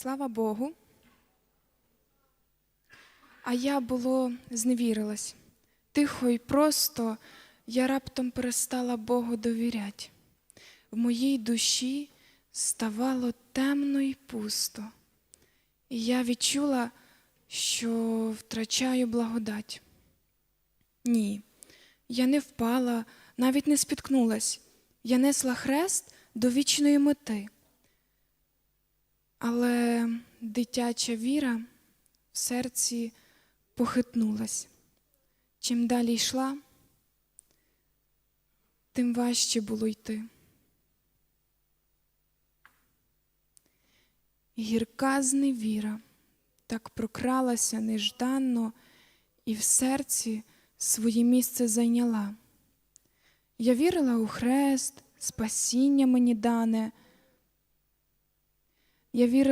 Слава Богу. А я було зневірилась. Тихо і просто я раптом перестала Богу довірять. В моїй душі ставало темно і пусто. І я відчула, що втрачаю благодать. Ні, я не впала, навіть не спіткнулась. Я несла хрест до вічної мети. Але дитяча віра в серці похитнулась. Чим далі йшла, тим важче було йти. Гірка зневіра так прокралася нежданно і в серці своє місце зайняла. Я вірила у хрест, спасіння мені дане. Я вірила